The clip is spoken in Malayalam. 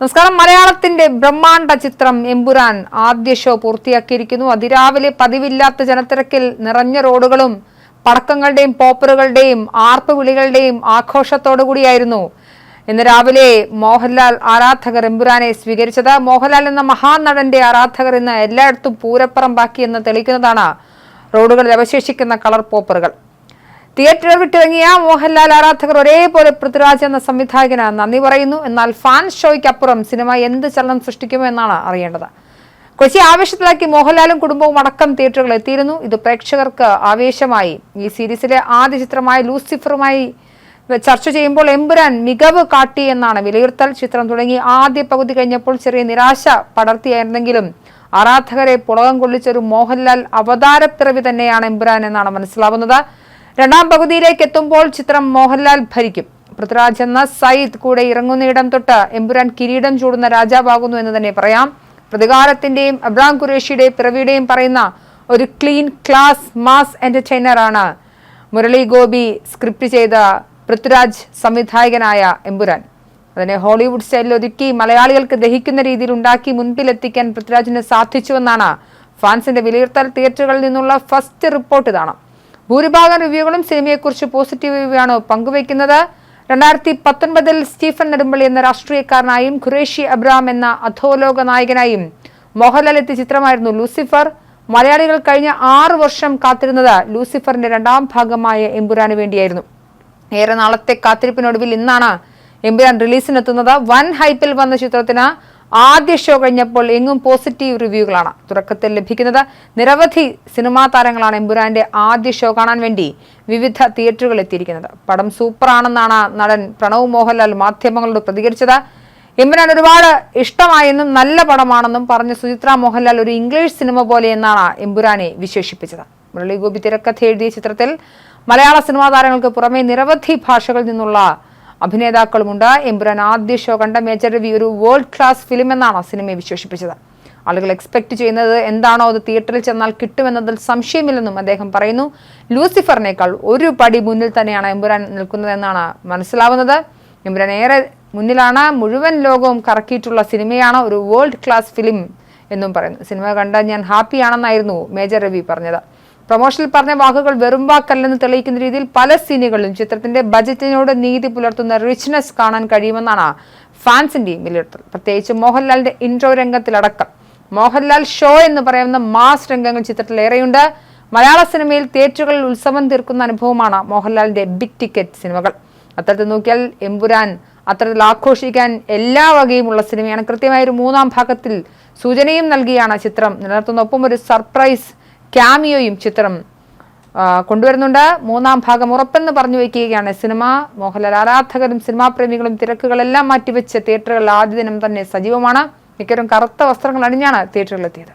നമസ്കാരം. മലയാളത്തിന്റെ ബ്രഹ്മാണ്ഡ ചിത്രം എമ്പുരാൻ ആദ്യ ഷോ പൂർത്തിയാക്കിയിരിക്കുന്നു. അതിരാവിലെ പതിവില്ലാത്ത ജനത്തിരക്കിൽ നിറഞ്ഞ റോഡുകളും പടക്കങ്ങളുടെയും പോപ്പറുകളുടെയും ആർപ്പ് വിളികളുടെയും ആഘോഷത്തോടുകൂടിയായിരുന്നു ഇന്ന് രാവിലെ മോഹൻലാൽ ആരാധകർ എമ്പുരാനെ സ്വീകരിച്ചത്. മോഹൻലാൽ എന്ന മഹാനടന്റെ ആരാധകർ ഇന്ന് എല്ലായിടത്തും പൂരപ്പറമ്പാക്കി എന്ന് തെളിയിക്കുന്നതാണ് റോഡുകളിൽ അവശേഷിക്കുന്ന കളർ പോപ്പറുകൾ. തിയേറ്റർ വിട്ടിറങ്ങിയ മോഹൻലാൽ ആരാധകർ ഒരേപോലെ പൃഥ്വിരാജ് എന്ന സംവിധായകന് നന്ദി പറയുന്നു. എന്നാൽ ഫാൻ ഷോയ്ക്കപ്പുറം സിനിമ എന്ത് ചലനം സൃഷ്ടിക്കുമോ എന്നാണ് അറിയേണ്ടത്. കൊച്ചി ആവേശത്തിലാക്കി മോഹൻലാലും കുടുംബവും അടക്കം തിയേറ്ററുകൾ എത്തിയിരുന്നു. ഇത് പ്രേക്ഷകർക്ക് ആവേശമായി. ഈ സീരീസിലെ ആദ്യ ചിത്രമായ ലൂസിഫറുമായി ചർച്ച ചെയ്യുമ്പോൾ എമ്പുരാൻ മികവ് കാട്ടി എന്നാണ് വിലയിരുത്തൽ. ചിത്രം തുടങ്ങി ആദ്യ പകുതി കഴിഞ്ഞപ്പോൾ ചെറിയ നിരാശ പടർത്തിയായിരുന്നെങ്കിലും ആരാധകരെ പുളകം കൊള്ളിച്ചൊരു മോഹൻലാൽ അവതാരപ്പിറവി തന്നെയാണ് എമ്പുരാൻ എന്നാണ് മനസ്സിലാവുന്നത്. രണ്ടാം പകുതിയിലേക്ക് എത്തുമ്പോൾ ചിത്രം മോഹൻലാൽ ഭരിക്കും. പൃഥ്വിരാജ് എന്ന സയ്യിദ് കൂടെ ഇറങ്ങുന്നയിടം തൊട്ട് എമ്പുരാൻ കിരീടം ചൂടുന്ന രാജാവാകുന്നു എന്ന് തന്നെ പറയാം. പ്രതികാരത്തിന്റെയും അബ്രാം ഖുറേഷിയുടെയും പിറവിയുടെയും പറയുന്ന ഒരു ക്ലീൻ ക്ലാസ് മാസ് എന്റർടൈനറാണ് മുരളി ഗോപി സ്ക്രിപ്റ്റ് ചെയ്ത പൃഥ്വിരാജ് സംവിധായകനായ എമ്പുരാൻ. അതിനെ ഹോളിവുഡ് സ്റ്റൈലിൽ ഒതുക്കി മലയാളികൾക്ക് ദഹിക്കുന്ന രീതിയിൽ ഉണ്ടാക്കി മുൻപിലെത്തിക്കാൻ പൃഥ്വിരാജിന് സാധിച്ചുവെന്നാണ് ഫാൻസിന്റെ വിലയിരുത്തൽ തിയേറ്ററുകളിൽ നിന്നുള്ള ഫസ്റ്റ് റിപ്പോർട്ട് ഇതാണ്. ഭൂരിഭാഗം റിവ്യൂകളും സിനിമയെക്കുറിച്ച് പോസിറ്റീവ് റിവ്യൂ ആണ് പങ്കുവയ്ക്കുന്നത്. രണ്ടായിരത്തി പത്തൊൻപതിൽ സ്റ്റീഫൻ നെടുമ്പള്ളി എന്ന രാഷ്ട്രീയക്കാരനായും ഖുറേഷി അബ്രാം എന്ന അധോലോക നായകനായും മോഹൻലാൽ എത്തിയ ചിത്രമായിരുന്നു ലൂസിഫർ. മലയാളികൾ കഴിഞ്ഞ ആറു വർഷം കാത്തിരുന്നത് ലൂസിഫറിന്റെ രണ്ടാം ഭാഗമായ എമ്പുരാന് വേണ്ടിയായിരുന്നു. ഏറെ നാളത്തെ കാത്തിരിപ്പിനൊടുവിൽ ഇന്നാണ് എമ്പുരാൻ റിലീസിനെത്തുന്നത് വൻ ഹൈപ്പിൽ വന്ന ചിത്രത്തിന് ആദ്യ ഷോ കഴിഞ്ഞപ്പോൾ എങ്ങും പോസിറ്റീവ് റിവ്യൂകളാണ് തുടക്കത്തിൽ ലഭിക്കുന്നത്. നിരവധി സിനിമാ താരങ്ങളാണ് എമ്പുരാന്റെ ആദ്യ ഷോ കാണാൻ വേണ്ടി വിവിധ തിയേറ്ററുകൾ എത്തിയിരിക്കുന്നത്. പടം സൂപ്പറാണെന്നാണ് നടൻ പ്രണവ് മോഹൻലാൽ മാധ്യമങ്ങളോട് പ്രതികരിച്ചത്. എമ്പുരാൻ ഒരുപാട് ഇഷ്ടമായെന്നും നല്ല പടമാണെന്നും പറഞ്ഞ സുചിത്ര മോഹൻലാൽ ഒരു ഇംഗ്ലീഷ് സിനിമ പോലെ എന്നാണ് എമ്പുരാനെ വിശേഷിപ്പിച്ചത്. മുരളി ഗോപി തിരക്കഥ എഴുതിയ ചിത്രത്തിൽ മലയാള സിനിമാ താരങ്ങൾക്ക് പുറമെ നിരവധി ഭാഷകളിൽ നിന്നുള്ള അഭിനേതാക്കളുമുണ്ട്. എമ്പുരാൻ ആദ്യ ഷോ കണ്ട മേജർ രവി ഒരു വേൾഡ് ക്ലാസ് ഫിലിം എന്നാണ് സിനിമയെ വിശേഷിപ്പിച്ചത്. ആളുകൾ എക്സ്പെക്ട് ചെയ്യുന്നത് എന്താണോ അത് തിയേറ്ററിൽ ചെന്നാൽ കിട്ടുമെന്നതിൽ സംശയമില്ലെന്നും അദ്ദേഹം പറയുന്നു. ലൂസിഫറിനേക്കാൾ ഒരു പടി മുന്നിൽ തന്നെയാണ് എമ്പുരാൻ നിൽക്കുന്നതെന്നാണ് മനസ്സിലാവുന്നത്. എമ്പുരാൻ ഏറെ മുന്നിലാണ് മുഴുവൻ ലോകവും കറക്കിയിട്ടുള്ള സിനിമയാണ് ഒരു വേൾഡ് ക്ലാസ് ഫിലിം എന്നും പറയുന്നു. സിനിമ കണ്ട ഞാൻ ഹാപ്പിയാണെന്നായിരുന്നു മേജർ രവി പറഞ്ഞത്. പ്രൊമോഷനിൽ പറഞ്ഞ വാക്കുകൾ വെറും വാക്കല്ലെന്ന് തെളിയിക്കുന്ന രീതിയിൽ പല സീനുകളിലും ചിത്രത്തിന്റെ ബജറ്റിനോട് നീതി പുലർത്തുന്ന റിച്ച്നെസ് കാണാൻ കഴിയുമെന്നാണ് ഫാൻസിന്റെയും വിലയിരുത്തൽ. പ്രത്യേകിച്ച് മോഹൻലാലിന്റെ ഇൻട്രോ രംഗത്തിലടക്കം. മോഹൻലാൽ ഷോ എന്ന് പറയുന്ന മാസ് രംഗങ്ങൾ ചിത്രത്തിൽ ഏറെയുണ്ട്. മലയാള സിനിമയിൽ തിയേറ്ററുകളിൽ ഉത്സവം തീർക്കുന്ന അനുഭവമാണ് മോഹൻലാലിന്റെ ബിഗ് ടിക്കറ്റ് സിനിമകൾ. അത്തരത്തിൽ നോക്കിയാൽ എമ്പുരാൻ അത്തരത്തിൽ ആഘോഷിക്കാൻ എല്ലാ വകയുമുള്ള സിനിമയാണ്. കൃത്യമായ ഒരു മൂന്നാം ഭാഗത്തിൽ സൂചനയും നൽകിയാണ് ചിത്രം. നിലനിർത്തുന്ന ഒപ്പം ഒരു സർപ്രൈസ് ക്യാമിയോയും ചിത്രം കൊണ്ടുവരുന്നുണ്ട്. മൂന്നാം ഭാഗം ഉറപ്പെന്ന് പറഞ്ഞു വയ്ക്കുകയാണ് സിനിമ. മോഹൻലാൽ ആരാധകരും സിനിമാ പ്രേമികളും തിരക്കുകളെല്ലാം മാറ്റിവെച്ച് തിയേറ്ററുകളിൽ ആദ്യ ദിനം തന്നെ സജീവമാണ്. മിക്കവരും കറുത്ത വസ്ത്രങ്ങൾ അണിഞ്ഞാണ് തിയേറ്ററിലെത്തിയത്